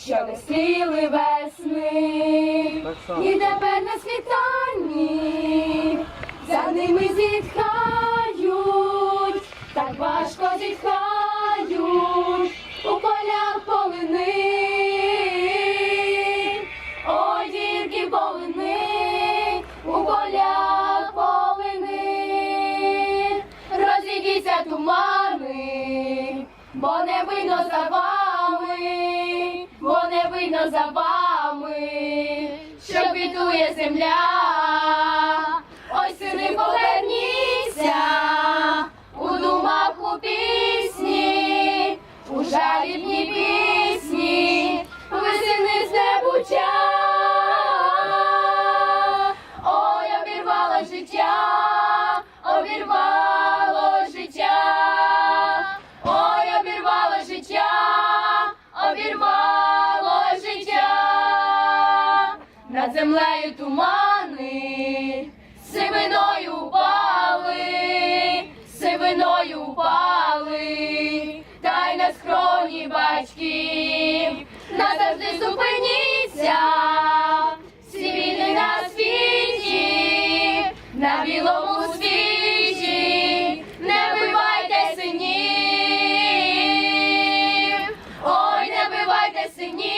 що не стріли весни. І тепер на світанні за ними зітхають, так важко зітхають у полях полини. Ой, дірки полини, у полях полини. Розійдіться тумани, бо не видно за не видно за вами, що квітує земля. Ой, сини, поверніться, у думах у пісні, у жалібні пісні, весени здебуття. Ой, обірвало життя, обірвало над землею тумани, сивиною упали, сивиною упали, та й на схроні батьків, назавжди зупиніться, всі війни на світі, на білому світі, не бивайте синів, ой, не бивайте синів,